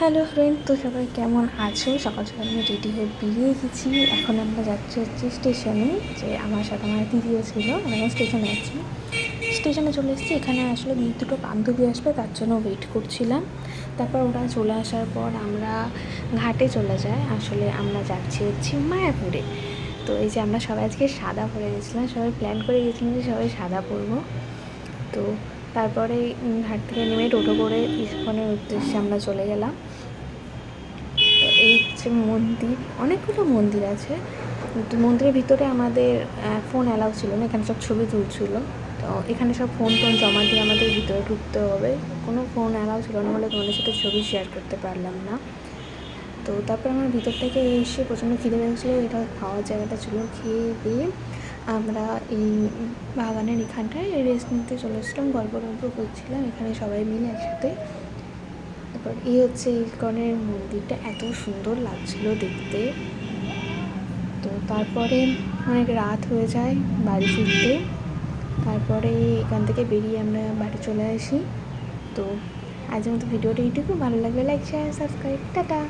Hello friend, তো সবাই কেমন আছো? সকাল সকাল আমি রেডি হয়ে বেরিয়ে গেছি। এখন আমরা যাচ্ছি হচ্ছে স্টেশনে, যে আমার সাথে আমার দিদিও ছিল আমরা স্টেশনে আছি। স্টেশনে চলে এসেছি। এখানে আসলে দুটো বান্ধবী আসবে, তার জন্য ওয়েট করছিলাম। তারপর ওরা চলে আসার পর আমরা ঘাটে চলে যাই। আসলে আমরা যাচ্ছি হচ্ছে মায়াপুরে। তো এই যে আমরা সবাই আজকে সাদা পরে গেছিলাম, সবাই প্ল্যান করে গেছিলাম যে সবাই সাদা পরবো। তো তারপরে ঘাট থেকে নেমে টোটো করে ইস্কনের উদ্দেশ্যে আমরা চলে গেলাম। তো এই হচ্ছে মন্দির। অনেকগুলো মন্দির আছে। মন্দিরের ভিতরে আমাদের ফোন অ্যালাউ ছিল না, এখানে সব ছবি তুলছিল। তো এখানে সব ফোন টোন জমা দিয়ে আমাদের ভিতরে ঢুকতে হবে। কোনো ফোন অ্যালাউ ছিল না বলে তোমাদের সাথে ছবি শেয়ার করতে পারলাম না। তো তারপরে আমার ভিতর থেকে এসে প্রচণ্ড খিদে পেয়েছিলো, এটা খাওয়ার জায়গাটা ছিল খেয়ে দিয়ে আমরা এই বাগানের এখানটায় রেস্ট নিতে চলে এসেছিলাম, গল্প টল্প করছিলাম, এখানে সবাই মিলে একসাথে। তারপর এই হচ্ছে ইস্কনের মন্দিরটা, এত সুন্দর লাগছিল দেখতে। তো তারপরে অনেক রাত হয়ে যায় বাড়ি ফিরতে। তারপরে এখান থেকে বেরিয়ে আমরা বাড়ি চলে আসি। তো আজকের মতো ভিডিওটা এইটুকু। ভালো লাগলে লাইক শেয়ার সাবস্ক্রাইব টাটা!